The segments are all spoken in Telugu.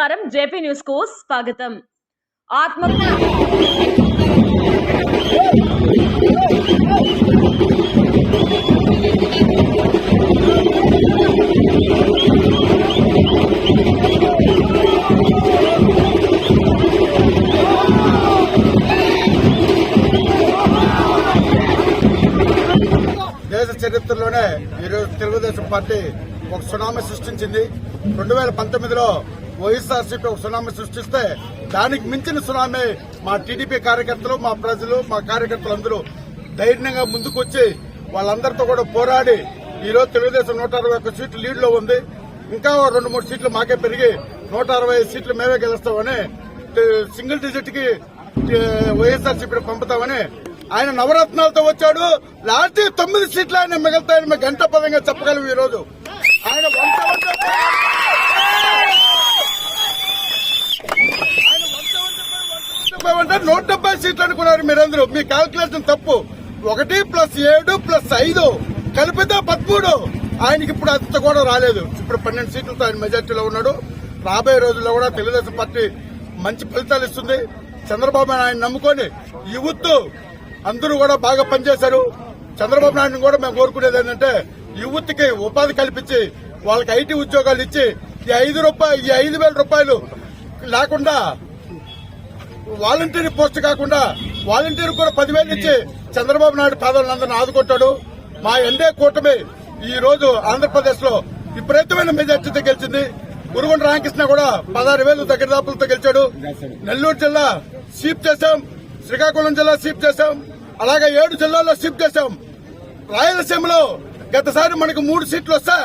నమస్కారం. జేపీ న్యూస్కు స్వాగతం. ఆత్మ దేశ చరిత్రలోనే ఈరోజు తెలుగుదేశం పార్టీ ఒక సునామీ సృష్టించింది. రెండు వేల పంతొమ్మిదిలో వైఎస్ఆర్సీపీ ఒక సునామీ సృష్టిస్తే దానికి మించిన సునామీ మా టీడీపీ కార్యకర్తలు మా ప్రజలు మా కార్యకర్తలు అందరూ ధైర్యంగా ముందుకొచ్చి వాళ్ళందరితో కూడా పోరాడి ఈరోజు తెలుగుదేశం నూట అరవై ఒక్క సీట్లు లీడ్లో ఉంది. ఇంకా రెండు మూడు సీట్లు మాకే పెరిగి నూట అరవై సీట్లు మేమే గెలుస్తామని సింగిల్ డిజిట్కి వైఎస్ఆర్సీపీ పంపుతామని ఆయన నవరత్నాలతో వచ్చాడు. లాస్ట్ తొమ్మిది సీట్లు ఆయన మిగులుతాయని మేము గంట పదంగా చెప్పగలం ఈరోజు. ఆయన వంట వంట ఆయన వంట అంటే నూట డెబ్బై సీట్లు అనుకున్నారు మీరందరూ. మీ క్యాల్కులేషన్ తప్పు. ఒకటి ప్లస్ ఏడు ప్లస్ ఐదు. కలిపితే పదమూడు. ఆయనకి ఇప్పుడు అంత కూడా రాలేదు. ఇప్పుడు పన్నెండు సీట్లతో ఆయన మెజార్టీలో ఉన్నాడు. రాబోయే రోజుల్లో కూడా తెలుగుదేశం పార్టీ మంచి ఫలితాలు ఇస్తుంది. చంద్రబాబు ఆయన నమ్ముకొని యువత్ అందరూ కూడా బాగా పనిచేశారు. చంద్రబాబు నాయుడు కూడా మేము కోరుకునేది ఏంటంటే యువత్కి ఉపాధి కల్పించి వాళ్ళకి ఐటీ ఉద్యోగాలు ఇచ్చి ఈ ఐదు రూపాయలు ఈ ఐదు వేల రూపాయలు లేకుండా వాలంటీర్ పోస్ట్ కాకుండా వాలంటీర్ కూడా పదివేలు ఇచ్చి చంద్రబాబు నాయుడు పేదలందరిని ఆదుకుంటాడు. మా ఎన్డీ కూటమి ఈ రోజు ఆంధ్రప్రదేశ్లో విపరీతమైన మెజార్టీతో గెలిచింది. ఉరుగుండ రామకృష్ణ కూడా పదహారు వేలు దగ్గర దాపులతో గెలిచాడు. నెల్లూరు జిల్లా సీప్ చేశాం. శ్రీకాకుళం జిల్లా సీప్ చేశాం. అలాగే ఏడు జిల్లాల్లో సీప్ చేశాం. రాయలసీమలో గతసారి మనకు మూడు సీట్లు వస్తా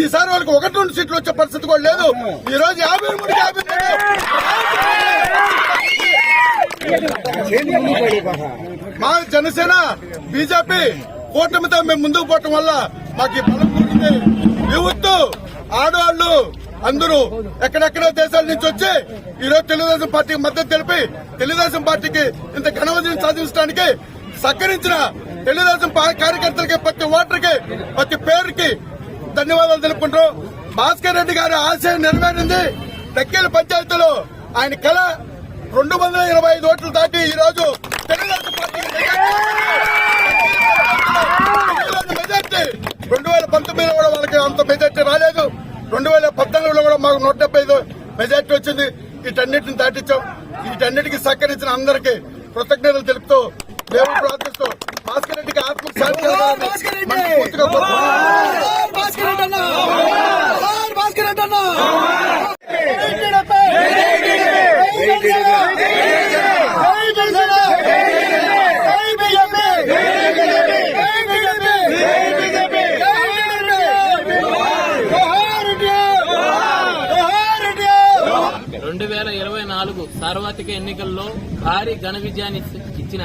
ఈసారి వాళ్ళకి ఒకటి రెండు సీట్లు వచ్చే పరిస్థితి కూడా లేదు. ఈ రోజు యాభై మూడు యాభై మా జనసేన బీజేపీ కూటమితో మేము ముందుకు పోవటం వల్ల మాకు ఈ బలం కూడింది యూత్ ఆడవాళ్ళు అందరూ ఎక్కడెక్కడ దేశాల నుంచి వచ్చి ఈరోజు తెలుగుదేశం పార్టీకి మద్దతు తెలిపి తెలుగుదేశం పార్టీకి ఇంత ఘన విజయం సాధించడానికి సహకరించిన తెలుగుదేశం కార్యకర్తలకి ప్రతి ఓటర్కి ప్రతి పేరుకి ధన్యవాదాలు తెలుపుకుంటూ భాస్కర్ రెడ్డి గారి ఆశయం నెరవేరింది. దక్కేల పంచాయతీలో ఆయన కళ రెండు వందల ఇరవై ఐదు ఓట్లు దాటి ఈ రోజు తెలుగుదేశం పార్టీ మెజార్టీ. రెండు వేల పంతొమ్మిదిలో కూడా వాళ్ళకి అంత మెజార్టీ రాలేదు. రెండు వేల పద్నాలుగులో కూడా మాకు నూట డెబ్బై ఐదు మెజార్టీ వచ్చింది. వీటన్నిటిని దాటించాం. వీటన్నిటికీ సహకరించిన అందరికీ కృతజ్ఞతలు తెలుపుతూ సార్వత్రిక ఎన్నికల్లో భారీ ఘన విజయాన్ని ఇచ్చిన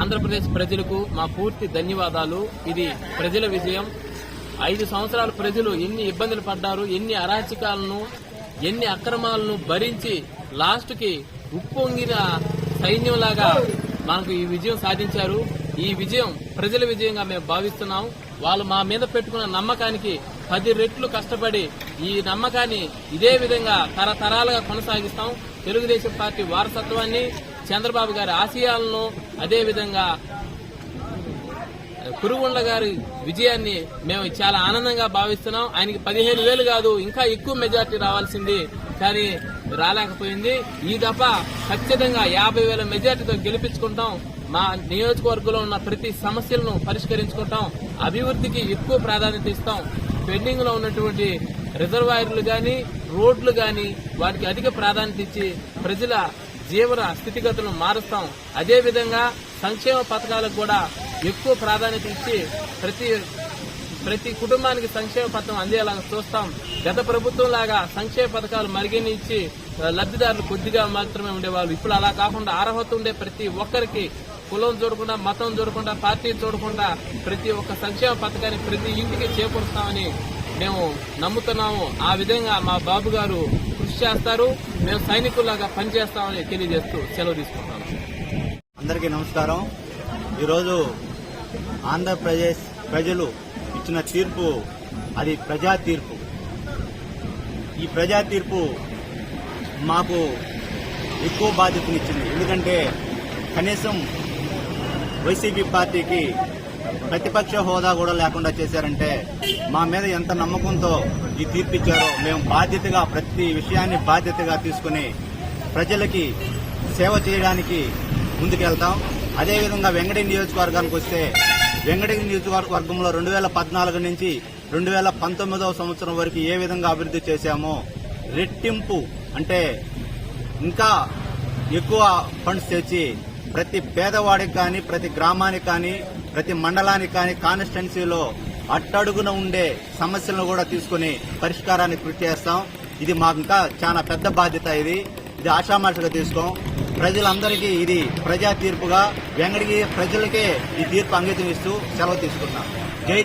ఆంధ్రప్రదేశ్ ప్రజలకు మా పూర్తి ధన్యవాదాలు. ఇది ప్రజల విజయం. ఐదు సంవత్సరాలు ప్రజలు ఎన్ని ఇబ్బందులు పడ్డారు ఎన్ని అరాచకాలను ఎన్ని అక్రమాలను భరించి లాస్ట్కి ఉప్పొంగిన సైన్యంలాగా మనకు ఈ విజయం సాధించారు. ఈ విజయం ప్రజల విజయంగా మేము భావిస్తున్నాం. వాళ్ళు మా మీద పెట్టుకున్న నమ్మకానికి పది రెట్లు కష్టపడి ఈ నమ్మకాన్ని ఇదే విధంగా తరతరాలుగా కొనసాగిస్తాం. తెలుగుదేశం పార్టీ వారసత్వాన్ని చంద్రబాబు గారి ఆశయాలను అదేవిధంగా కురుగుండ గారి విజయాన్ని మేము చాలా ఆనందంగా భావిస్తున్నాం. ఆయనకి పదిహేను వేలు కాదు ఇంకా ఎక్కువ మెజార్టీ రావాల్సింది. కానీ రాలేకపోయింది. ఈ దఫ ఖచ్చితంగా యాభై వేల మెజార్టీతో గెలిపించుకుంటాం. మా నియోజకవర్గంలో ఉన్న ప్రతి సమస్యలను పరిష్కరించుకుంటాం. అభివృద్ధికి ఎక్కువ ప్రాధాన్యత ఇస్తాం. పెండింగ్లో ఉన్నటువంటి రిజర్వాయర్లు కానీ రోడ్లు కానీ వాటికి అధిక ప్రాధాన్యత ఇచ్చి ప్రజల జీవన స్థితిగతులను మారుస్తాం. అదేవిధంగా సంక్షేమ పథకాలకు కూడా ఎక్కువ ప్రాధాన్యత ఇచ్చి ప్రతి ప్రతి కుటుంబానికి సంక్షేమ పథకం అందేలా చూస్తాం. గత ప్రభుత్వం లాగా సంక్షేమ పథకాలు మరిగిని లబ్దిదారులు లబ్ధిదారులు కొద్దిగా మాత్రమే ఉండేవాళ్ళు. ఇప్పుడు అలా కాకుండా అర్హత ఉండే ప్రతి ఒక్కరికి కులం చూడకుండా మతం చూడకుండా పార్టీ చూడకుండా ప్రతి ఒక్క సంక్షేమ పథకాన్ని ప్రతి ఇంటికి చేకూరుస్తామని మేము నమ్ముతున్నాము. ఆ విధంగా మా బాబు గారు కృషి చేస్తారు. మేము సైనికులాగా పనిచేస్తామని తెలియజేస్తూ సెలవు తీసుకుంటాము అందరికీ నమస్కారం. ఈరోజు ఆంధ్రప్రదేశ్ ప్రజలు ఇచ్చిన తీర్పు అది ప్రజా తీర్పు. ఈ ప్రజా తీర్పు మాకు ఎక్కువ బాధ్యతనిచ్చింది. ఎందుకంటే కనీసం వైసీపీ పార్టీకి ప్రతిపక్ష హోదా కూడా లేకుండా చేశారంటే మా మీద ఎంత నమ్మకంతో ఈ తీర్పిచ్చారో మేము బాధ్యతగా ప్రతి విషయాన్ని బాధ్యతగా తీసుకుని ప్రజలకి సేవ చేయడానికి ముందుకెళ్తాం. అదేవిధంగా వెంకటి నియోజకవర్గానికి వస్తే వెంకటి నియోజకవర్గంలో రెండు వేల పద్నాలుగు నుంచి రెండు వేల పంతొమ్మిదవ సంవత్సరం వరకు ఏ విధంగా అభివృద్ధి చేశామో రెట్టింపు అంటే ఇంకా ఎక్కువ ఫండ్స్ తెచ్చి ప్రతి పేదవాడికి కానీ ప్రతి గ్రామానికి కానీ ప్రతి మండలానికి కానీ కాన్స్టిట్యున్సీలో అట్టడుగున ఉండే సమస్యలను కూడా తీసుకుని పరిష్కారానికి కృషి చేస్తాం. ఇది మాకు ఇంకా చాలా పెద్ద బాధ్యత ఇది. ఇది ఆషామాషగా తీసుకోం. ప్రజలందరికీ ఇది ప్రజా తీర్పుగా వెంగడికి ప్రజలకే ఈ తీర్పు అంగీకరిస్తూ ఇస్తూ సెలవు తీసుకున్నాం జై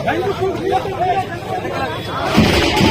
Thank you.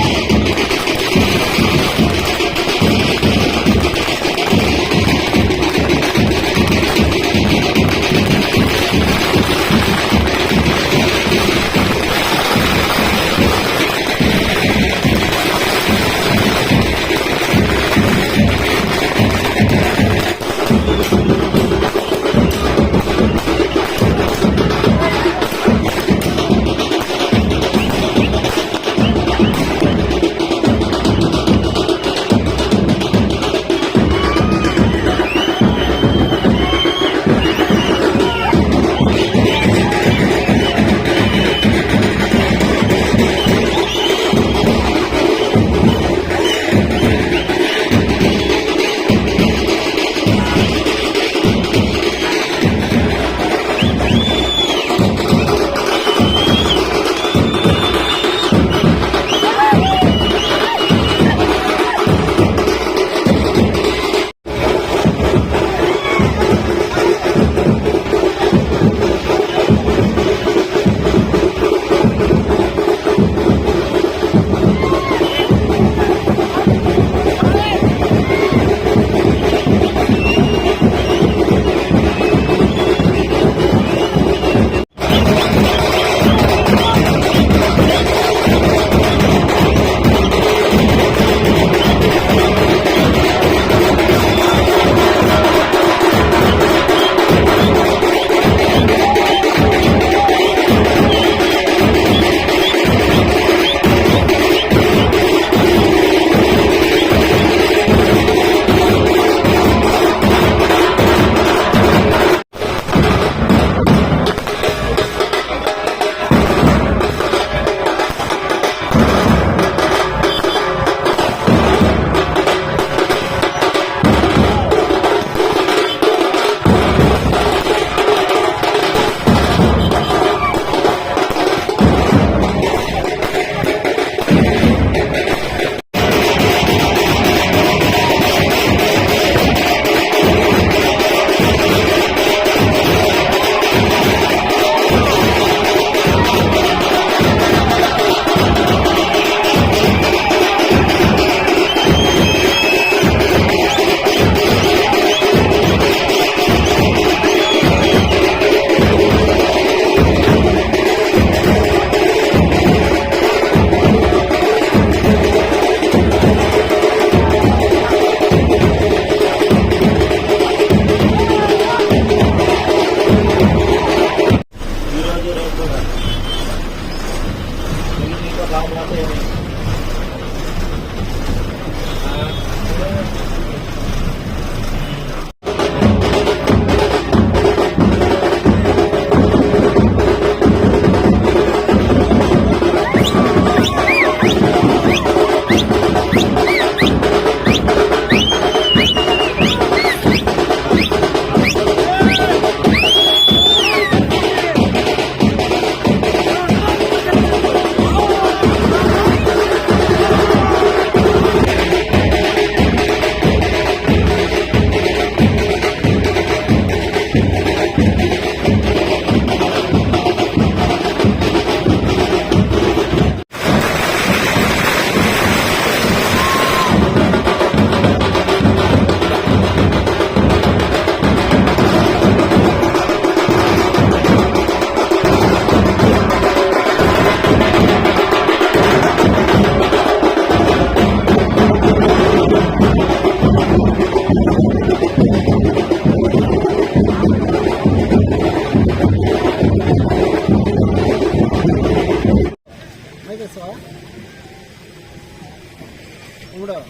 కూడా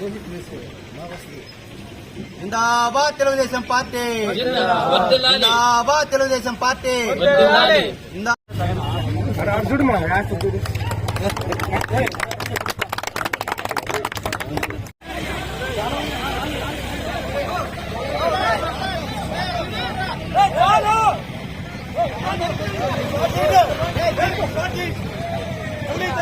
రోహిత్ మేసే మావస్తి జిందాబాద్. తెలుగుదేశం పార్టీ. జిందాబాద్ తెలుగుదేశం పార్టీ జిందాబాద్